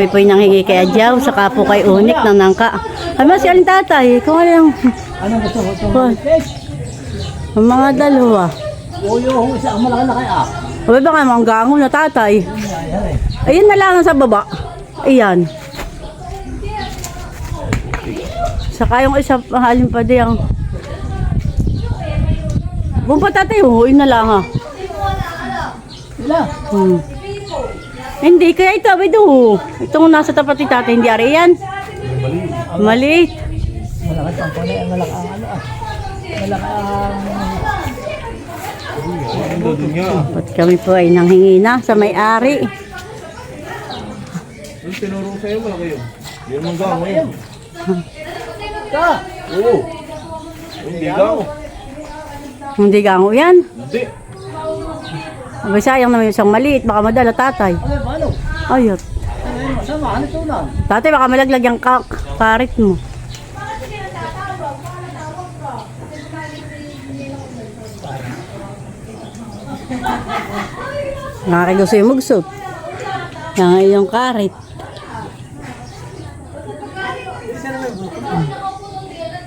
kami po yung nanghingi kay Adjaw, saka po kay Unik ng nangka. Ano si Aling Tatay? Kung ano yung... Anong gusto mo? Itong? Ang mga dalawa. Uyo, yung isa ang malaki na kaya. Sabi ba nga mga gango na tatay? Ayun na lang sa baba. Ayan. Saka yung isa, mahalin pa di ang... Bumpa tatay, yun na lang ha. Sila. Hmm. Hindi, kaya ito, ito. Itong nasa tapat ni tatay, hindi ari yan. Maliit. Malaki ang pala. Malaki ang ano ah. Malaki ang... At kami po ay nanghingi na sa may-ari. Yung tinuro sa'yo, malaki yun. Yun ang gango yun. Ka! Oo. Hindi gango. Hindi gango yan. Hindi. Abay, sayang naman yung isang maliit. Baka madala tatay. Ano? Ayot. Ano? Tatay, baka malaglag yung ka karit mo. Nakakigusto yung mugsot. Ng iyong karit.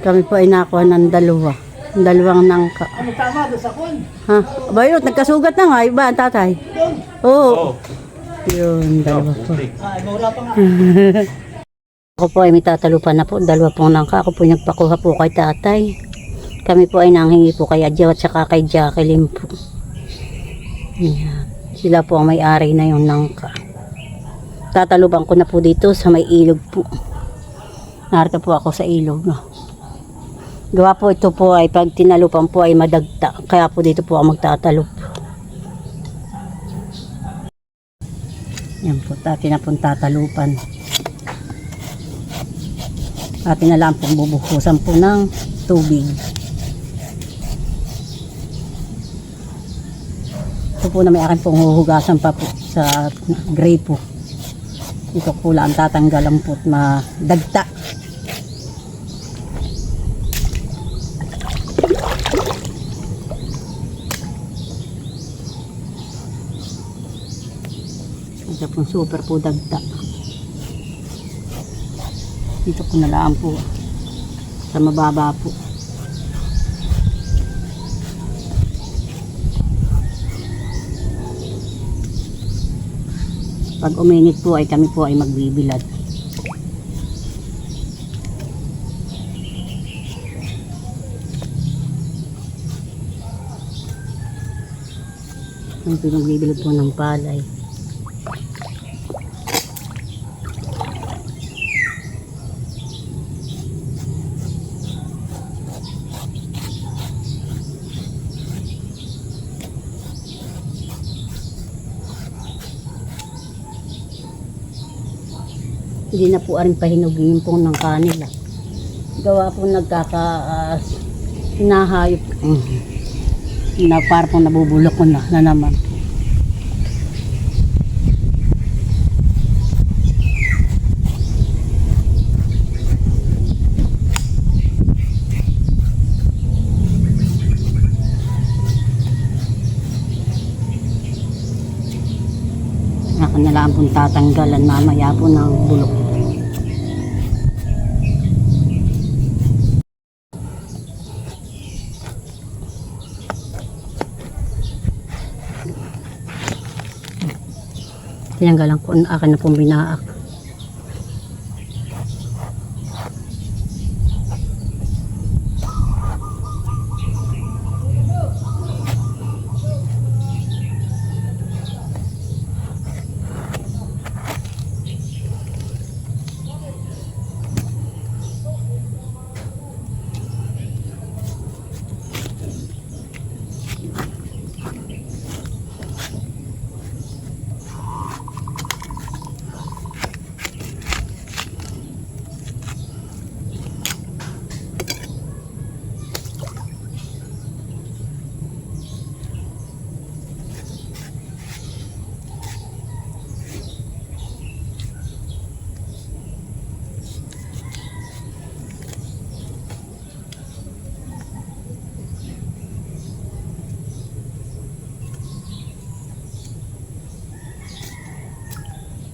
Kami po ay nakuha ng dalawa. Dalawang nangka. Ano tama doon sa kun? Ha? Bayot, nagkasugat na nga. Iba ang tatay. Oo. Oo. Yun, dalawa po. Ah, mura pa nga. Ako po ay may tatalupan na po. Dalawa pong nangka. Ako po nagpakuha po kay tatay. Kami po ay nanghingi po kay Adjaw at saka kay Jacqueline po. Ayan. Sila po ang may-ari na yung nangka. Tataluban ko na po dito sa may ilog po. Narito po ako sa ilog. No? Gawa po ito po ay pag tinalupan po ay madagta. Kaya po dito po ako magtatalop. Yan po, atin na pong tatalupan. Atin na lang pong bubuhusan po ng tubig. Ito po na may akin pong huhugasan pa po sa grape po. Ito po lang tatanggalan po at madagta. Ito pong super po dagta. Dito po nalaan po. Sa mababa po. Pag uminit po ay kami po ay magbibilad. Ang pinagbibilad po ng palay. Hindi na po aring pahinugin po ng kanila. Gawa po nagkaka uh, hinahayop Mhm. na para pong nabubulok ko na, na naman. Ako na lang pong tatanggalan mamaya po ng bulok. Tinanggalan ko ang akin na pong binaak.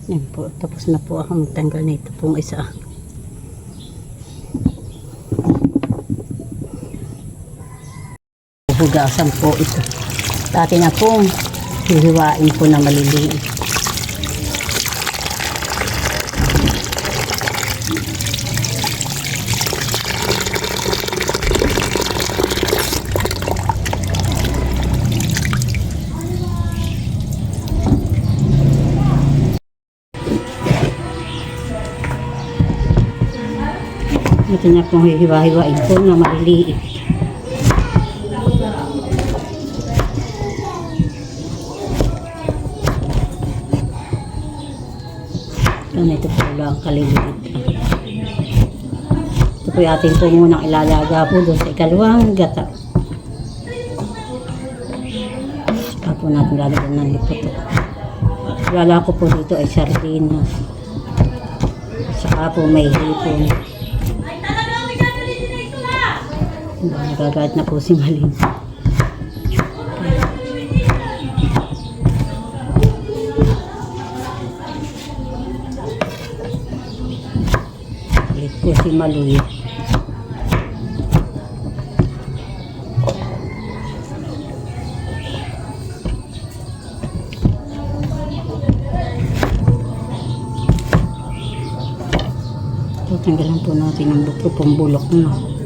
Yan po, tapos na po ako magtanggal nito pong isa. Hugasan po ito. Dati na pong hihiwain po na maliliit. Ito na pong hihiwa-hiwain po na maliliit. Ganito po lang kaliliit. Ito po yung ating po munang ilalaga po doon sa ikalawang gata. Saka po natin lalagyan ng liputo. Lala ko po dito ay sardinas. Saka po may hipon. Nagagalit na po si Malin. Galit po si Maluy. Tatanggalan po natin ang buto pong bulok na.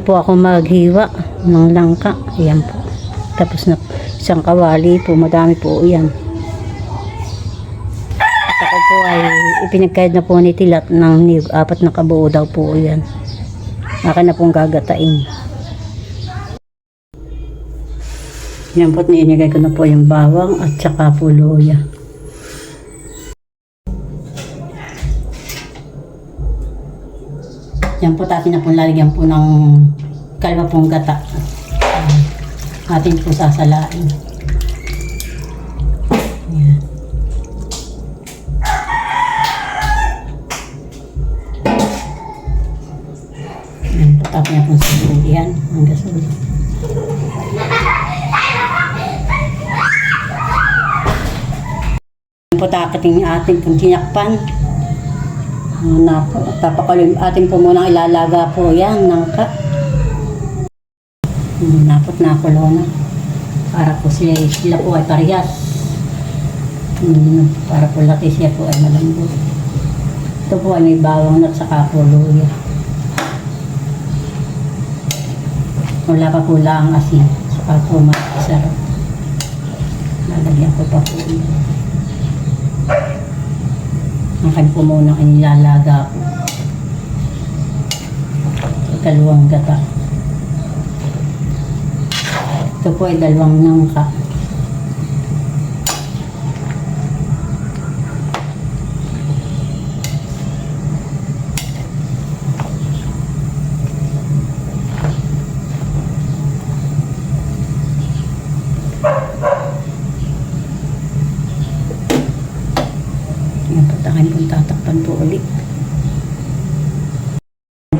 Na po ako maghiwa ng langka. Ayan po. Tapos na isang kawali po. Madami po yan. At ako po ay ipinagkayad na po ni Tilat ng. Apat na kabuo daw po yan. Akin na pong gagatain. Yan po, ninigay ko na po yung bawang at saka po luya. Yan po, atin na po lalagyan po ng kalwa pong gata. Ayan. Atin po sasalain. Ayan. Ayan po, tapos na po sa yan. Ang gasol. Ayan ating pong tinakpan. Na po, tapakulim atin po munang ilalaga po yan ng ka. Hmm, Napot na kulo na. Para po sila, sila po ay parehas. Hmm, Para po laki siya po ay malambot. Ito po ay may bawang at saka po luya. Wala pa po lang asin. Saka po masarap. Lalagyan ko pa po. yun. Akin po muna inilalaga ko. Ikalawang gata. Ito po ay dalawang nangka. Yan po, takin po ulit.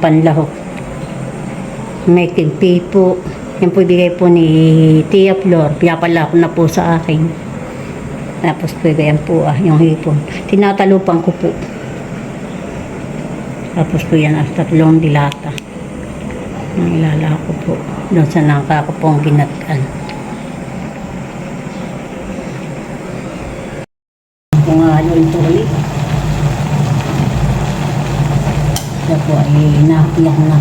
Panlahok. May kilpi po. Yan po ibigay po ni Tia Flor. Pinapala ko na po sa akin. Tapos po yan po ah, yung hipon. Tinatalupan ko po. Tapos po yan, ah, tatlong dilata. Ang ilala ko po. Doon sa nangka ko pong ginatan. Kung halo yung tuli. Siya po ay nakiyak na.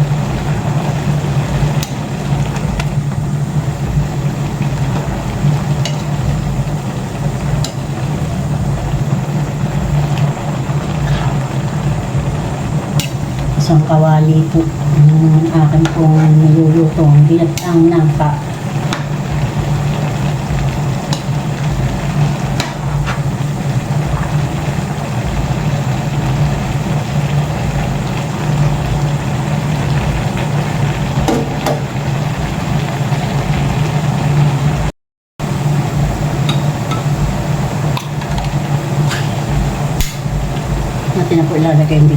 isang kawali po ang akin pong niluluto binatang nangka natin na po ilalagay yung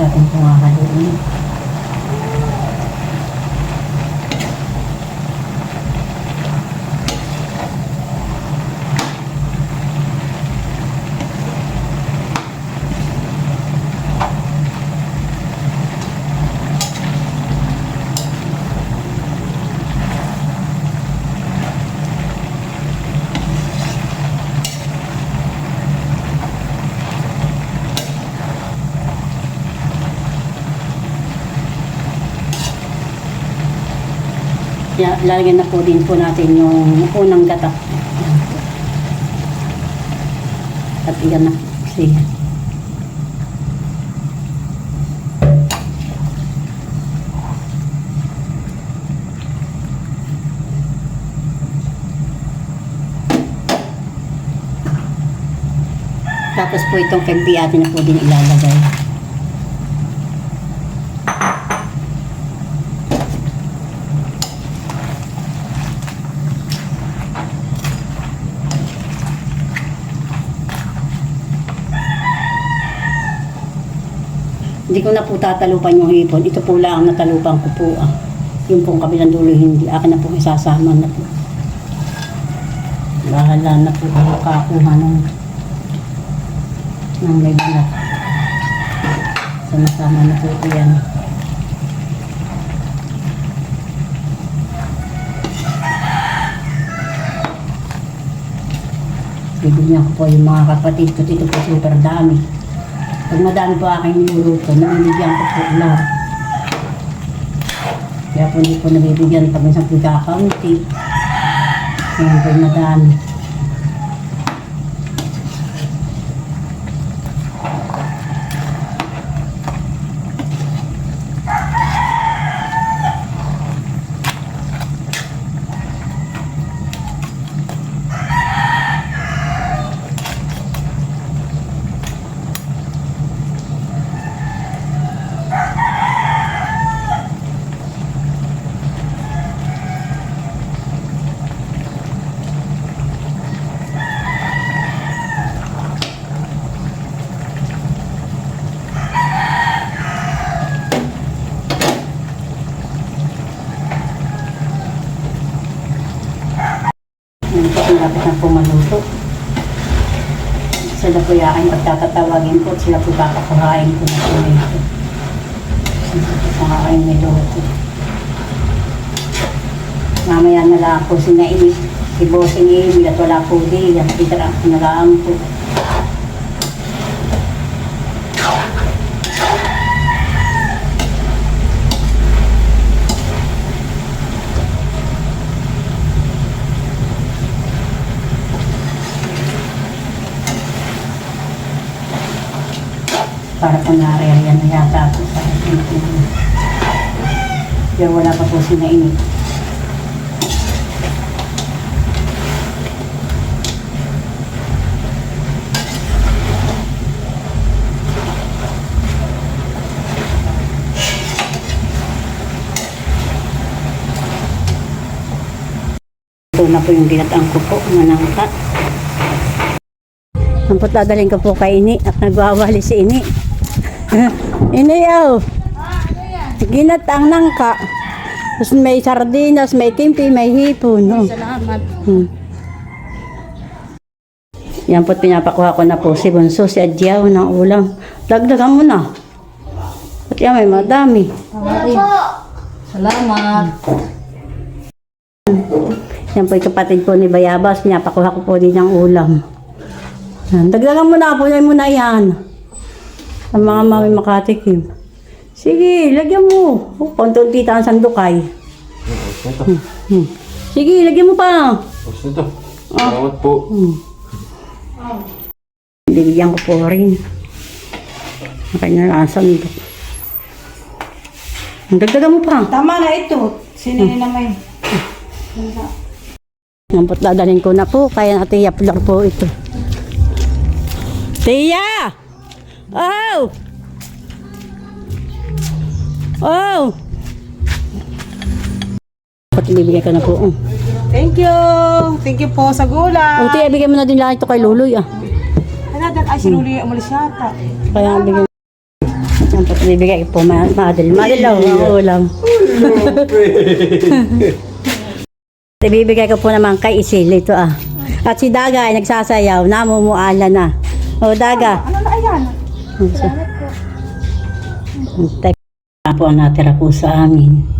dilata ating pumakaluin. Ya, lalagyan na po din po natin yung unang gata. Yan po. At iyan na siya. Tapos po itong kagbi atin na po din ilalagay. Hindi ko na po tatalupan yung hipon. Ito po lang ang natalupan ko po. Ah. Yung pong kabilang dulo hindi. Akin na po isasama na po. Bahala na po kayo kakuha ng ng may balat. Sama-sama na po yan. Bibigyan ko po yung mga kapatid ko. Ito po super dami. Pag madami po aking niluluto, nabibigyan ko po lahat. Kaya po hindi ko nabibigyan pag isang po kakaunti. Ngayon po madami. Ngayon po, malapit na po maluto. Sila po yung aking pagtatatawagin po at sila po papakuhain ko na po nito. Sila po aking niluto. Mamaya na lang po si Naimit, si Bossing Emil at wala po di. Yan, itara ko na lang po. Para po na-area na yata po sa akin. Kaya wala pa po sinainit. Ito na po yung ginatang ko po, manangka. Ang dadalhin ko po kay Ini at nagwawali si Ini. Ini yaw. Ginatang nangka. Tapos may sardinas, may kimpi, may hipon. No? Salamat. Hmm. Yan po't pinapakuha ko na po si Bunso, si Adyaw ng ulam. Dagdagan mo na. At yan may madami. Salamat. Yan po yung kapatid po ni Bayabas, pinapakuha ko po din ng ulam. Dagdagan mo na po, yan mo na yan. Ang mga mami makatikim. Sige, lagyan mo. Oh, kontunti ang sandukay. Ito. Hmm. Sige, lagyan mo pa. Tapos ito. Salamat po. Hmm. Bibigyan ko po rin. Ang kanya lang ang sandok. Dagdagan mo pa. Tama na ito. Sinini na may. Ang pot dadalhin ko na po, kaya na tiya po ito. Tiya! Oh! Oh! Pot bibigyan ka na po. Oh, Thank you. Thank you po sa oh gula. tiya, bigyan mo na din lang ito kay Luloy ah. Ano, dad, ay sinuli umalis yata. Kaya bigyan ang po, ma madal. Madal lang ang ulam. Ibibigay ko po naman kay Isil ito ah. At si Daga ay nagsasayaw, namumuala na. O Daga. Ano na ayan? Tek po ang natira po sa amin.